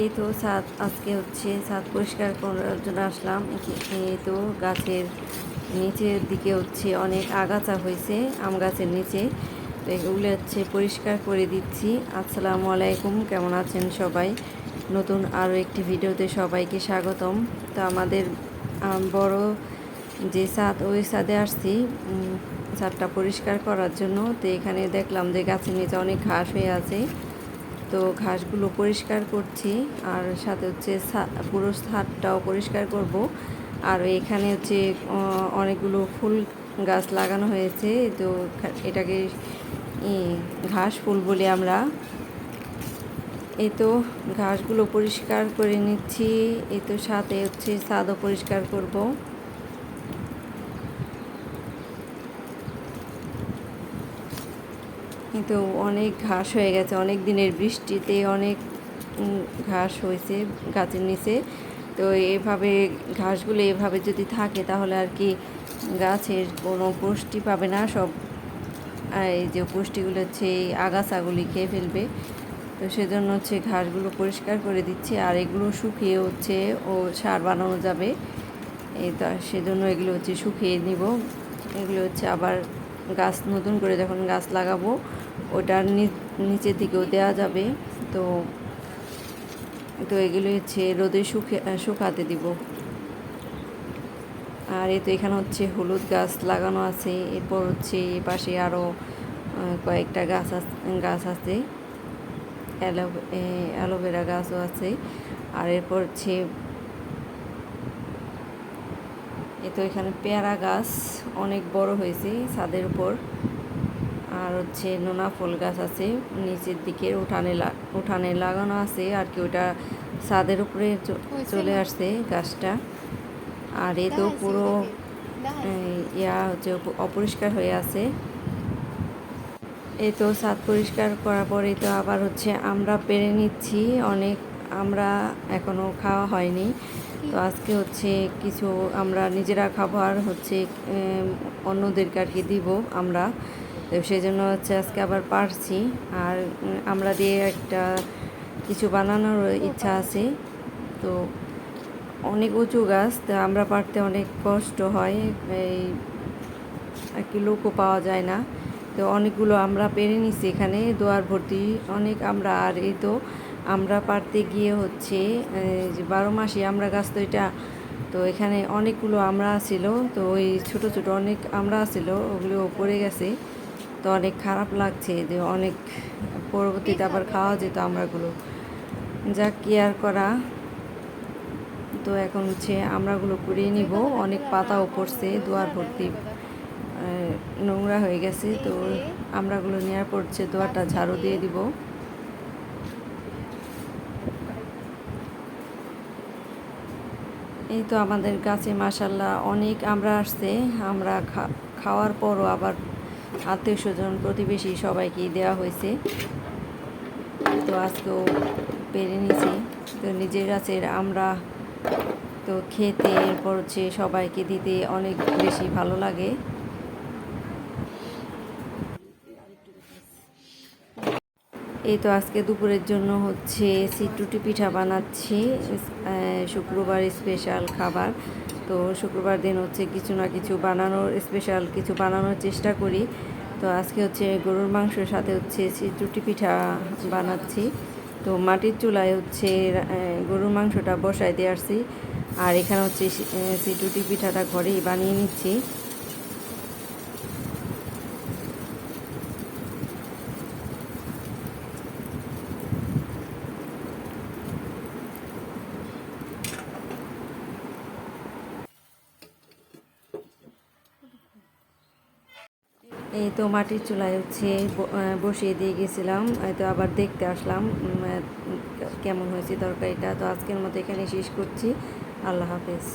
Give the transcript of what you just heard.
এই তো ছাদ আজকে হচ্ছে ছাদ পরিষ্কার করার জন্য আসলাম। এই তো গাছের নিচের দিকে হচ্ছে অনেক আগাছা হয়েছে আম গাছের নিচে। তো এগুলো হচ্ছে পরিষ্কার করে দিচ্ছি। আসসালামু আলাইকুম কেমন আছেন সবাই? নতুন আরও একটি ভিডিওতে সবাইকে স্বাগতম। তো আমাদের আম, বড় যে ছাদ ওই ছাদে আসছি ছাদটা পরিষ্কার করার জন্য। তো এখানে দেখলাম যে গাছের নিচে অনেক ঘাস হয়ে আছে। তো ঘাসগুলো পরিষ্কার করছি, আর সাথে হচ্ছে পুরো ছাদটাও পরিষ্কার করব। আর এখানে হচ্ছে অনেকগুলো ফুল গাছ লাগানো হয়েছে, তো এটাকে ঘাস ফুল বলি আমরা। এই তো ঘাসগুলো পরিষ্কার করে নিচ্ছি, এই তো সাথে হচ্ছে ছাদও পরিষ্কার করব। কিন্তু অনেক ঘাস হয়ে গেছে, অনেক দিনের বৃষ্টিতে অনেক ঘাস হয়েছে গাছের নিচে। তো এভাবে ঘাসগুলো এভাবে যদি থাকে তাহলে আর কি গাছের কোনো পুষ্টি পাবে না, সব এই যে পুষ্টিগুলো হচ্ছে এই আগাছাগুলি খেয়ে ফেলবে। তো সেজন্য হচ্ছে ঘাসগুলো পরিষ্কার করে দিচ্ছে আর এগুলো শুকিয়ে হচ্ছে ও সার বানানো যাবে। এই তো, সেজন্য এগুলো হচ্ছে শুকিয়ে নিব। এগুলো হচ্ছে আবার গাছ, নতুন করে যখন গাছ লাগাবো ওটার নিচের দিকেও দেওয়া যাবে। তো তো এগুলো হচ্ছে রোদে শুকে শুকাতে দিব। আর এই তো এখানে হচ্ছে হলুদ গাছ লাগানো আছে। এরপর হচ্ছে এই পাশে আরও কয়েকটা গাছ গাছ আছে। অ্যালো- অ্যালোভেরা গাছও আছে। আর এরপর হচ্ছে এই তো এখানে পেয়ারা গাছ অনেক বড় হয়েছে ছাদের উপর। আর হচ্ছে নোনা ফুল গাছ আছে নিচের দিকে উঠানে উঠানে লাগানো আছে আর কি ওটা ছাদের উপরে চলে আসছে গাছটা। আর এ তো পুরো ইয়া হচ্ছে অপরিষ্কার হয়ে আছে। এই তো ছাদ পরিষ্কার করার পরে তো আবার হচ্ছে আমরা পেরে নিচ্ছি অনেক আমরা এখনও খাওয়া হয়নি। তো আজকে হচ্ছে কিছু আমরা নিজেরা খাবার হচ্ছে অন্যদেরকে আর কি দিব আমরা। তো সেই জন্য হচ্ছে আজকে আবার পারছি। আর আমরা দিয়ে একটা কিছু বানানোর ইচ্ছা আছে। তো অনেক উঁচু গাছ, তো আমরা পারতে অনেক কষ্ট হয়। এই আর কি লোকও পাওয়া যায় না। তো অনেকগুলো আমরা পেরে নিছি এখানে, দোয়ার ভর্তি অনেক আমরা আর এই তো আমরা পারতে গিয়ে হচ্ছে যে বারো মাসে আমরা গাছ তো এটা, তো এখানে অনেকগুলো আমরা ছিল, তো ওই ছোট ছোট অনেক আমরা ছিল, ওগুলো পড়ে গেছে। তো অনেক খারাপ লাগছে যে অনেক পরবর্তীতে আবার খাওয়া যেত আমরাগুলো। যা কেয়ার করা? তো এখন হচ্ছে আমরাগুলো কুড়িয়ে নিব, অনেক পাতাও পড়ছে, দোয়ার ভর্তি নোংরা হয়ে গেছে, তো আমরাগুলো নেওয়ার হচ্ছে দোয়ারটা ঝাড়ু দিয়ে দিব। এই তো আমাদের গাছে মাসাল্লাহ অনেক আমরা আসছে। আমরা খাওয়ার পরও আবার আত্মীয় স্বজন প্রতিবেশী সবাইকে দেওয়া হয়েছে। তো আজকেও পেরে নিয়েছি। তো নিজের গাছের আমরা তো খেতে এরপর হচ্ছে সবাইকে দিতে অনেক বেশি ভালো লাগে। এই তো আজকে দুপুরের জন্য হচ্ছে সিটুটি পিঠা বানাচ্ছি শুক্রবার স্পেশাল খাবার। তো শুক্রবার দিন হচ্ছে কিছু না কিছু বানানোর স্পেশাল কিছু বানানোর চেষ্টা করি। তো আজকে হচ্ছে গরুর মাংসের সাথে হচ্ছে সিটুটি পিঠা বানাচ্ছি। তো মাটির চুলায় হচ্ছে গরুর মাংসটা বসাই দিয়ে আসছি। আর এখানে হচ্ছে সিটুটি পিঠাটা ঘরেই বানিয়ে নিচ্ছি। এই তো মাটির চুলায় হচ্ছে বসিয়ে দিয়ে গেছিলাম তো আবার দেখতে আসলাম কেমন হয়েছে তরকারিটা, তো আজকের মতো এখানে শেষ করছি, আল্লাহ হাফেজ।